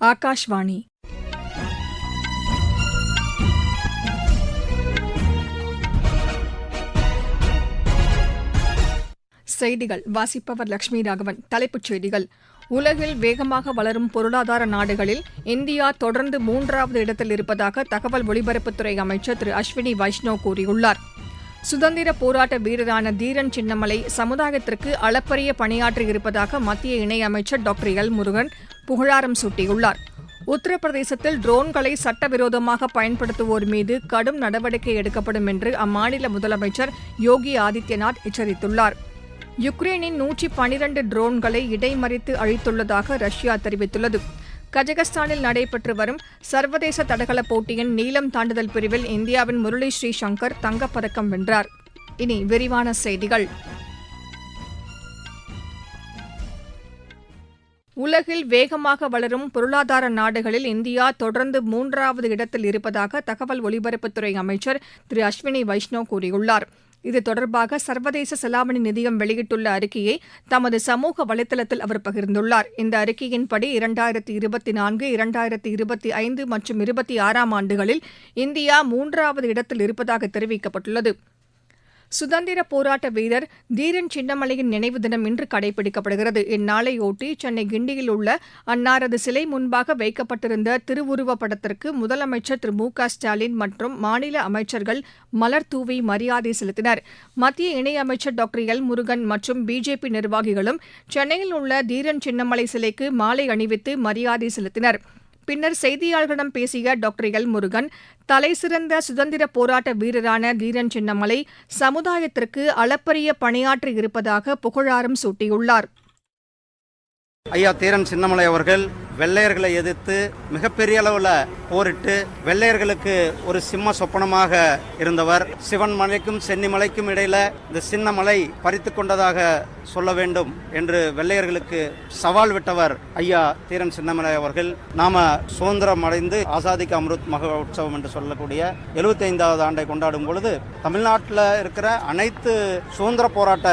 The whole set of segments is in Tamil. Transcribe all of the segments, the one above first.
ஆகாஷ்வாணி செய்திகள். வாசிப்பவர் லட்சுமி ராகவன். தலைப்புச் செய்திகள். உலகில் வேகமாக வளரும் பொருளாதார நாடுகளில் இந்தியா தொடர்ந்து மூன்றாவது இடத்தில் இருப்பதாக தகவல் ஒலிபரப்புத்துறை அமைச்சர் திரு அஸ்வினி வைஷ்ணவ் கூறியுள்ளார். சுதந்திர போராட்ட வீரரான தீரன் சின்னமலை சமுதாயத்திற்கு அளப்பரிய பணியாற்றி இருப்பதாக மத்திய இணையமைச்சர் டாக்டர் எல் முருகன் புகழாரம் சூட்டியுள்ளார். உத்தரப்பிரதேசத்தில் ட்ரோன்களை சட்டவிரோதமாக பயன்படுத்துவோர் மீது கடும் நடவடிக்கை எடுக்கப்படும் என்று அம்மாநில முதலமைச்சர் யோகி ஆதித்யநாத் எச்சரித்துள்ளார். யுக்ரைனின் நூற்றி பனிரண்டு ட்ரோன்களை இடைமறித்து அழித்துள்ளதாக ரஷ்யா தெரிவித்துள்ளது. கஜகஸ்தானில் நடைபெற்று வரும் சர்வதேச தடகள போட்டியின் நீளம் தாண்டுதல் பிரிவில் இந்தியாவின் முரளி ஸ்ரீசங்கர் தங்கப்பதக்கம் வென்றார். இனி விரிவான செய்திகள். உலகில் வேகமாக வளரும் பொருளாதார நாடுகளில் இந்தியா தொடர்ந்து மூன்றாவது இடத்தில் இருப்பதாக தகவல் ஒலிபரப்புத்துறை அமைச்சர் திரு அஸ்வினி வைஷ்ணவ் கூறியுள்ளார். இது தொடர்பாக சர்வதேச செலாவணி நிதியம் வெளியிட்டுள்ள அறிக்கையை தமது சமூக வலைதளத்தில் அவர் பகிர்ந்துள்ளார். இந்த அறிக்கையின்படி இரண்டாயிரத்தி இருபத்தி நான்கு இரண்டாயிரத்தி இருபத்தி ஐந்து மற்றும் இருபத்தி ஆறாம் ஆண்டுகளில் இந்தியா மூன்றாவது இடத்தில் இருப்பதாக தெரிவிக்கப்பட்டுள்ளது. சுதந்திர போராட்ட வீரர் தீரன் சின்னமலையின் நினைவு தினம் இன்று கடைபிடிக்கப்படுகிறது. இந்நாளையொட்டி சென்னை கிண்டியில் உள்ள அன்னாரது சிலை முன்பாக வைக்கப்பட்டிருந்த திருவுருவப் படத்திற்கு முதலமைச்சர் திரு மு க ஸ்டாலின் மற்றும் மாநில அமைச்சர்கள் மலர் தூவி மரியாதை செலுத்தினர். மத்திய இணையமைச்சர் டாக்டர் எல் முருகன் மற்றும் பிஜேபி நிர்வாகிகளும் சென்னையில் உள்ள தீரன் சின்னமலை சிலைக்கு மாலை அணிவித்து மரியாதை செலுத்தினர். பின்னர் செய்தியாளர்களிடம் பேசிய டாக்டர் எல் முருகன் தலைசிறந்த சுதந்திர போராட்ட வீரரான தீரன் சின்னமலை சமுதாயத்திற்கு அளப்பரிய பணியாற்றி இருப்பதாக புகழாரம் சூட்டியுள்ளார். ஐயா தீரன் சின்னமலை அவர்கள் வெள்ளையர்களை எதிர்த்து மிகப்பெரிய அளவில் போரிட்டு வெள்ளையர்களுக்கு ஒரு சிம்ம சொப்பனமாக இருந்தவர். சிவன் மலைக்கும் சென்னிமலைக்கும் இடையில இந்த சின்ன மலை பறித்து கொண்டதாக சொல்ல வேண்டும் என்று வெள்ளையர்களுக்கு சவால் விட்டவர் ஐயா தீரன் சின்னமலை அவர்கள். நாம சுதந்திரம் அடைந்து ஆசாதிக்கு அம்ருத் உற்சவம் என்று சொல்லக்கூடிய எழுபத்தி ஐந்தாவது ஆண்டை கொண்டாடும் பொழுது தமிழ்நாட்டில் இருக்கிற அனைத்து சுதந்திர போராட்ட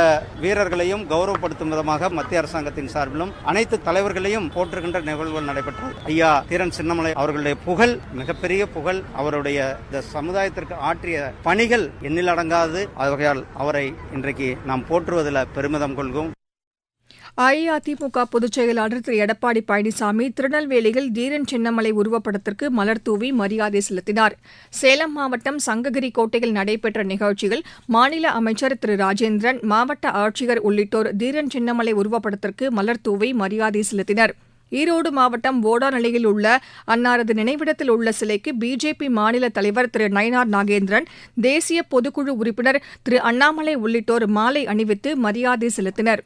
வீரர்களையும் கௌரவப்படுத்தும் விதமாக மத்திய அரசாங்கத்தின் சார்பிலும் அனைத்து தலைவர்களையும் போற்றுகின்ற நிகழ்வுகள் நடைபெற்றது. ஐயா தீரன் சின்னமலை அவர்களுடைய புகழ் மிகப்பெரிய புகழ் அவருடைய இந்த சமுதாயத்திற்கு ஆற்றிய பணிகள் எண்ணில் அடங்காது. ஆகையால் அவரை இன்றைக்கு நாம் போற்றுவதில் பெருமிதம் கொள்வோம். அஇஅதிமுக பொதுச் செயலாளர் திரு. எடப்பாடி பழனிசாமி திருநெல்வேலியில் தீரன் சின்னமலை உருவப்படத்திற்கு மலர் தூவி மரியாதை செலுத்தினார். சேலம் மாவட்டம் சங்ககிரி கோட்டையில் நடைபெற்ற நிகழ்ச்சியில் மாநில அமைச்சர் திரு. ராஜேந்திரன் மாவட்ட ஆட்சியர் உள்ளிட்டோர் தீரன் சின்னமலை உருவப்படத்திற்கு மலர் தூவி மரியாதை செலுத்தினர். ஈரோடு மாவட்டம் ஓடாநிலையில் உள்ள அன்னாரது நினைவிடத்தில் உள்ள சிலைக்கு பிஜேபி மாநில தலைவர் திரு. நயனார் நாகேந்திரன் தேசிய பொதுக்குழு உறுப்பினர் திரு. அண்ணாமலை உள்ளிட்டோர் மாலை அணிவித்து மரியாதை செலுத்தினர்.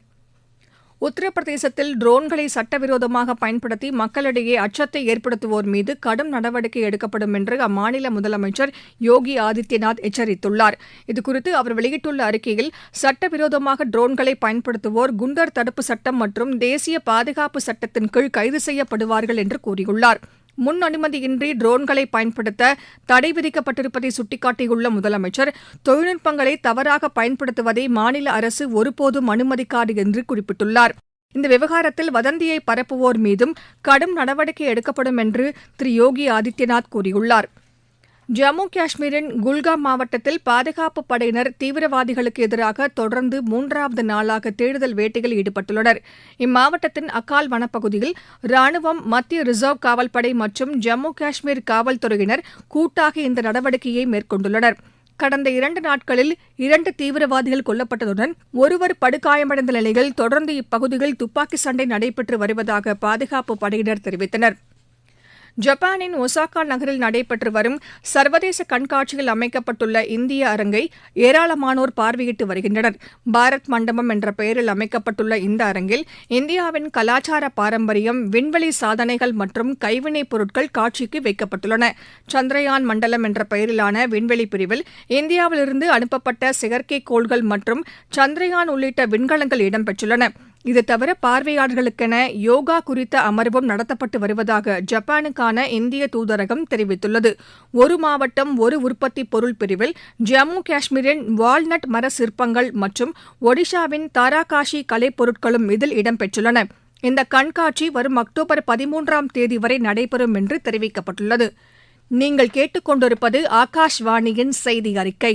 உத்தரப்பிரதேசத்தில் ட்ரோன்களை சட்டவிரோதமாக பயன்படுத்தி மக்களிடையே அச்சத்தை ஏற்படுத்துவோர் மீது கடும் நடவடிக்கை எடுக்கப்படும் என்று அம்மாநில முதலமைச்சர் யோகி ஆதித்யநாத் எச்சரித்துள்ளார். இதுகுறித்து அவர் வெளியிட்டுள்ள அறிக்கையில் சட்டவிரோதமாக ட்ரோன்களை பயன்படுத்துவோர் குண்டர் தடுப்பு சட்டம் மற்றும் தேசிய பாதுகாப்பு சட்டத்தின் கீழ் கைது செய்யப்படுவார்கள் என்று கூறியுள்ளார். முன் அனுமதியின்றி ட்ரோன்களை பயன்படுத்த தடை விதிக்கப்பட்டிருப்பதை சுட்டிக்காட்டியுள்ள முதலமைச்சர் தொழில்நுட்பங்களை தவறாக பயன்படுத்துவதை மாநில அரசு ஒருபோதும் அனுமதிக்காது என்று குறிப்பிட்டுள்ளார். இந்த விவகாரத்தில் வதந்தியை பரப்புவோர் மீதும் கடும் நடவடிக்கை எடுக்கப்படும் என்று திரு யோகி ஆதித்யநாத் கூறியுள்ளார். ஜம்மு காஷ்மீரின் குல்காம் மாவட்டத்தில் பாதுகாப்பு படையினர் தீவிரவாதிகளுக்கு எதிராக தொடர்ந்து மூன்றாவது நாளாக தேடுதல் வேட்டையில் ஈடுபட்டுள்ளனர். இம்மாவட்டத்தின் அக்கால் வனப்பகுதியில் ராணுவம் மத்திய ரிசர்வ் காவல்படை மற்றும் ஜம்மு காஷ்மீர் காவல்துறையினர் கூட்டாக இந்த நடவடிக்கையை மேற்கொண்டுள்ளனர். கடந்த இரண்டு நாட்களில் இரண்டு தீவிரவாதிகள் கொல்லப்பட்டதுடன் ஒருவர் படுகாயமடைந்த நிலையில் தொடர்ந்து இப்பகுதியில் துப்பாக்கி சண்டை நடைபெற்று வருவதாக பாதுகாப்பு படையினர் தெரிவித்தனர். ஜப்பானின் ஒசாகா நகரில் நடைபெற்று வரும் சர்வதேச கண்காட்சியில் அமைக்கப்பட்டுள்ள இந்திய அரங்கை ஏராளமானோர் பார்வையிட்டு வருகின்றனர். பாரத் மண்டபம் என்ற பெயரில் அமைக்கப்பட்டுள்ள இந்த அரங்கில் இந்தியாவின் கலாச்சார பாரம்பரியம் விண்வெளி சாதனைகள் மற்றும் கைவினைப் பொருட்கள் காட்சிக்கு வைக்கப்பட்டுள்ளன. சந்திரயான் மண்டலம் என்ற பெயரிலான விண்வெளி பிரிவில் இந்தியாவிலிருந்து அனுப்பப்பட்ட செயற்கைக்கோள்கள் மற்றும் சந்திரயான் உள்ளிட்ட விண்கலங்கள் இடம்பெற்றுள்ளன. இது தவிர பார்வையாளர்களுக்கென யோகா குறித்த அமர்வும் நடத்தப்பட்டு வருவதாக ஜப்பானுக்கான இந்திய தூதரகம் தெரிவித்துள்ளது. ஒரு மாவட்டம் ஒரு உற்பத்தி பொருள் பிரிவில் ஜம்மு காஷ்மீரின் வால்நட் மர சிற்பங்கள் மற்றும் ஒடிஷாவின் தாராகாஷி கலைப்பொருட்களும் இதில் இடம்பெற்றுள்ளன. இந்த கண்காட்சி வரும் அக்டோபர் பதிமூன்றாம் தேதி வரை நடைபெறும் என்று தெரிவிக்கப்பட்டுள்ளது. நீங்கள் கேட்டுக்கொண்டிருப்பது ஆகாஷ்வாணியின் செய்தி அறிக்கை.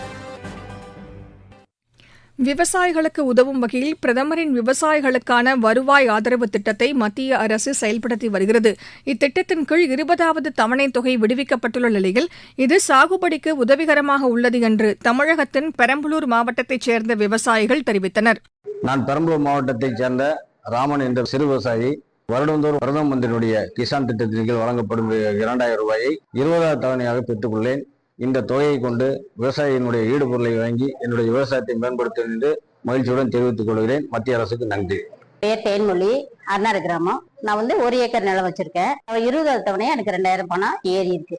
விவசாயிகளுக்கு உதவும் வகையில் பிரதமரின் விவசாயிகளுக்கான வருவாய் ஆதரவு திட்டத்தை மத்திய அரசு செயல்படுத்தி வருகிறது. இத்திட்டத்தின் கீழ் இருபதாவது தவணைத் தொகை விடுவிக்கப்பட்டுள்ள நிலையில் இது சாகுபடிக்கு உதவிகரமாக உள்ளது என்று தமிழகத்தின் பெரம்பலூர் மாவட்டத்தைச் சேர்ந்த விவசாயிகள் தெரிவித்தனர். நான் பெரம்பலூர் மாவட்டத்தைச் சேர்ந்த ராமன் என்ற சிறு விவசாயி வருடந்தோறும் பிரதம மந்திரியுடைய கிசான் திட்டத்தின் கீழ் வழங்கப்படும் இரண்டாயிரம் ரூபாயை இருபதாவது தவணையாக பெற்றுக்கொள்ளேன் இந்த தொகையை கொண்டு விவசாயியினுடைய ஈடுபொருளை வாங்கி என்னுடைய விவசாயத்தை மேம்படுத்தும் என்று மகிழ்ச்சியுடன் தெரிவித்துக் கொள்கிறேன். மத்திய அரசுக்கு நன்றி. பேர் தேன்மொழி அருணாறு கிராமம். நான் வந்து ஒரு ஏக்கர் நிலம் வச்சிருக்கேன். இருபதாவது தவணையா எனக்கு ரெண்டாயிரம் பணம் ஏறி இருக்கு.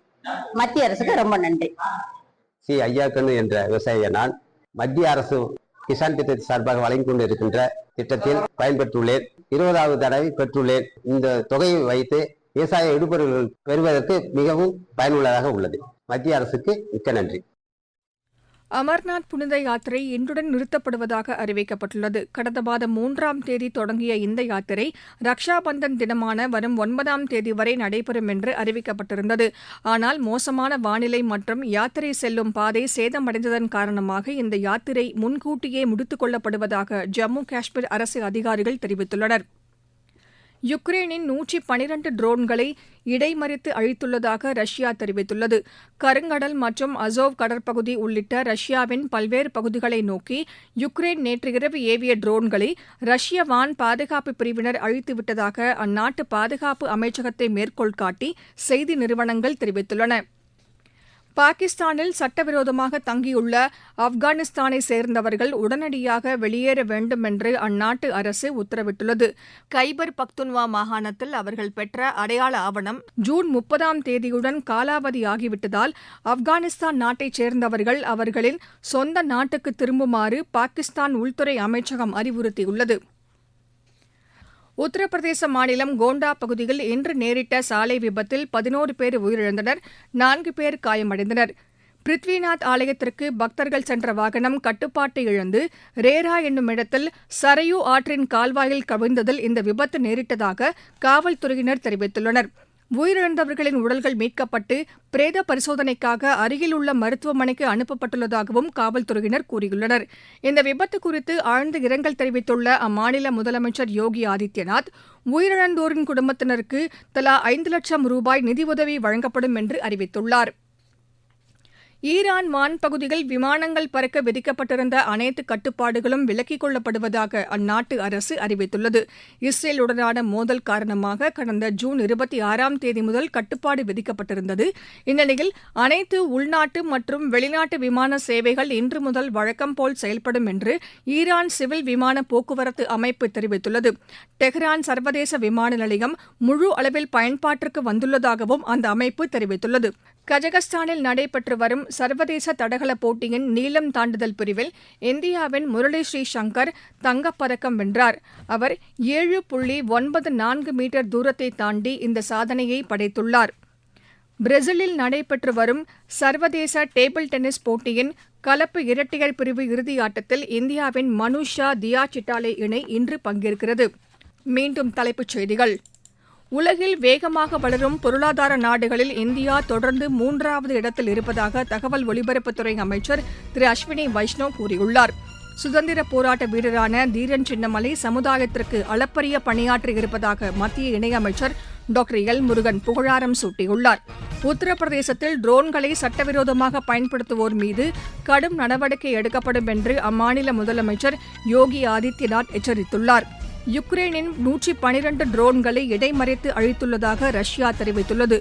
மத்திய அரசுக்கு ரொம்ப நன்றி. சி. ஐயாக்கண்ணு என்ற விவசாயிய நான் மத்திய அரசு கிசான் திட்டத்தின் சார்பாக வழங்கி கொண்டிருக்கின்ற திட்டத்தில் பயன்பெற்றுள்ளேன். இருபதாவது தடவை பெற்றுள்ளேன். இந்த தொகையை வைத்து விவசாய இடுபொருள்கள் பெறுவதற்கு மிகவும் பயனுள்ளதாக உள்ளது. மத்திய அரசுக்கு மிக்க நன்றி. அமர்நாத் புனித யாத்திரை இன்றுடன் நிறுத்தப்படுவதாக அறிவிக்கப்பட்டுள்ளது. கடந்த மாதம் மூன்றாம் தேதி தொடங்கிய இந்த யாத்திரை ரக்ஷா பந்தன் தினமான வரும் ஒன்பதாம் தேதி வரை நடைபெறும் என்று அறிவிக்கப்பட்டிருந்தது. ஆனால் மோசமான வானிலை மற்றும் யாத்திரை செல்லும் பாதை சேதமடைந்ததன் காரணமாக இந்த யாத்திரை முன்கூட்டியே முடித்துக் கொள்ளப்படுவதாக ஜம்மு காஷ்மீர் அரசு அதிகாரிகள் தெரிவித்துள்ளனர். யுக்ரைனின் நூற்றி பனிரண்டு ட்ரோன்களை இடைமறித்து அழித்துள்ளதாக ரஷ்யா தெரிவித்துள்ளது. கருங்கடல் மற்றும் அசோவ் கடற்பகுதி உள்ளிட்ட ரஷ்யாவின் பல்வேறு பகுதிகளை நோக்கி யுக்ரைன் நேற்று இரவு ஏவிய ட்ரோன்களை ரஷ்ய வான் பாதுகாப்பு பிரிவினர் அழித்துவிட்டதாக அந்நாட்டு பாதுகாப்பு அமைச்சகத்தை மேற்கோள்காட்டி செய்தி நிறுவனங்கள் தெரிவித்துள்ளன. பாகிஸ்தானில் சட்டவிரோதமாக தங்கியுள்ள ஆப்கானிஸ்தானை சேர்ந்தவர்கள் உடனடியாக வெளியேற வேண்டும் என்று அந்நாட்டு அரசு உத்தரவிட்டுள்ளது. கைபர் பக்துன்வா மாகாணத்தில் அவர்கள் பெற்ற அடையாள ஆவணம் ஜூன் முப்பதாம் தேதியுடன் காலாவதியாகிவிட்டதால் ஆப்கானிஸ்தான் நாட்டைச் சேர்ந்தவர்கள் அவர்களின் சொந்த நாட்டுக்கு திரும்புமாறு பாகிஸ்தான் உள்துறை அமைச்சகம் அறிவுறுத்தியுள்ளது. உத்தரப்பிரதேச மாநிலம் கோண்டா பகுதியில் இன்று நேரிட்ட சாலை விபத்தில் பதினோரு பேர் உயிரிழந்தனர் நான்கு பேர் காயமடைந்தனர். பிருத்விநாத் ஆலயத்திற்கு பக்தர்கள் சென்ற வாகனம் கட்டுப்பாட்டை இழந்து ரேரா என்னும் இடத்தில் சரையு ஆற்றின் கால்வாயில் கவிழ்ந்ததில் இந்த விபத்து நேரிட்டதாக காவல்துறையினர் தெரிவித்துள்ளனர். உயிரிழந்தவர்களின் உடல்கள் மீட்கப்பட்டு பிரேத பரிசோதனைக்காக அருகில் உள்ள மருத்துவமனைக்கு அனுப்பப்பட்டுள்ளதாகவும் காவல்துறையினர் கூறியுள்ளனர். இந்த விபத்து குறித்து ஆழ்ந்த இரங்கல் தெரிவித்துள்ள அம்மாநில முதலமைச்சர் யோகி ஆதித்யநாத் உயிரிழந்தோரின் குடும்பத்தினருக்கு தலா ஐந்து லட்சம் ரூபாய் நிதியுதவி வழங்கப்படும் என்று அறிவித்துள்ளார். ஈரான் வான்பகுதியில் விமானங்கள் பறக்க விதிக்கப்பட்டிருந்த அனைத்து கட்டுப்பாடுகளும் விலக்கிக் கொள்ளப்படுவதாக அந்நாட்டு அரசு அறிவித்துள்ளது. இஸ்ரேலுடனான மோதல் காரணமாக கடந்த ஜூன் இருபத்தி ஆறாம் தேதி முதல் கட்டுப்பாடு விதிக்கப்பட்டிருந்தது. இந்நிலையில் அனைத்து உள்நாட்டு மற்றும் வெளிநாட்டு விமான சேவைகள் இன்று முதல் வழக்கம் போல் செயல்படும் என்று ஈரான் சிவில் விமான போக்குவரத்து அமைப்பு தெரிவித்துள்ளது. டெஹ்ரான் சர்வதேச விமான நிலையம் முழு அளவில் பயன்பாட்டிற்கு வந்துள்ளதாகவும் அந்த அமைப்பு தெரிவித்துள்ளது. கஜகஸ்தானில் நடைபெற்று வரும் சர்வதேச தடகள போட்டியின் நீளம் தாண்டுதல் பிரிவில் இந்தியாவின் முரளி ஸ்ரீசங்கர் தங்கப்பதக்கம் வென்றார். அவர் ஏழு புள்ளி ஒன்பது நான்கு மீட்டர் தூரத்தை தாண்டி இந்த சாதனையை படைத்துள்ளார். பிரேசிலில் நடைபெற்று வரும் சர்வதேச டேபிள் டென்னிஸ் போட்டியின் கலப்பு இரட்டையர் பிரிவு இறுதியாட்டத்தில் இந்தியாவின் மனுஷா தியா சிட்டாலே இணை இன்று பங்கேற்கிறது. மீண்டும் தலைப்புச் செய்திகள். உலகில் வேகமாக வளரும் பொருளாதார நாடுகளில் இந்தியா தொடர்ந்து மூன்றாவது இடத்தில் இருப்பதாக தகவல் ஒலிபரப்புத்துறை அமைச்சர் திரு அஸ்வினி வைஷ்ணவ் கூறியுள்ளார். சுதந்திர போராட்ட வீரரான தீரன் சின்னமலை சமுதாயத்திற்கு அளப்பரிய பணியாற்றி இருப்பதாக மத்திய இணையமைச்சர் டாக்டர் எல் முருகன் புகழாரம் சூட்டியுள்ளார். உத்தரப்பிரதேசத்தில் ட்ரோன்களை சட்டவிரோதமாக பயன்படுத்துவோர் மீது கடும் நடவடிக்கை எடுக்கப்படும் என்று அம்மாநில முதலமைச்சர் யோகி ஆதித்யநாத் எச்சரித்துள்ளார். யுக்ரைனின் நூற்றி பனிரண்டு ட்ரோன்களை இடைமறைத்து அழித்துள்ளதாக ரஷ்யா தெரிவித்துள்ளது.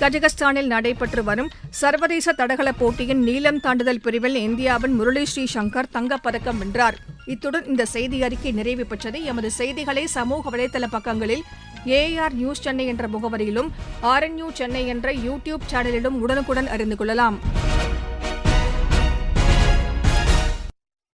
கஜகஸ்தானில் நடைபெற்று வரும் சர்வதேச தடகள போட்டியின் நீளம் தாண்டுதல் பிரிவில் இந்தியாவின் முரளி ஸ்ரீசங்கர் தங்கப்பதக்கம் வென்றார். இத்துடன் இந்த செய்தி அறிக்கை நிறைவு பெற்றது. எமது செய்திகளை சமூக வலைதள பக்கங்களில் ஏஆர் நியூஸ் சென்னை என்ற முகவரியிலும் ஆர்என்யூ சென்னை என்ற யூடியூப் சேனலிலும் உடனுக்குடன் அறிந்து கொள்ளலாம்.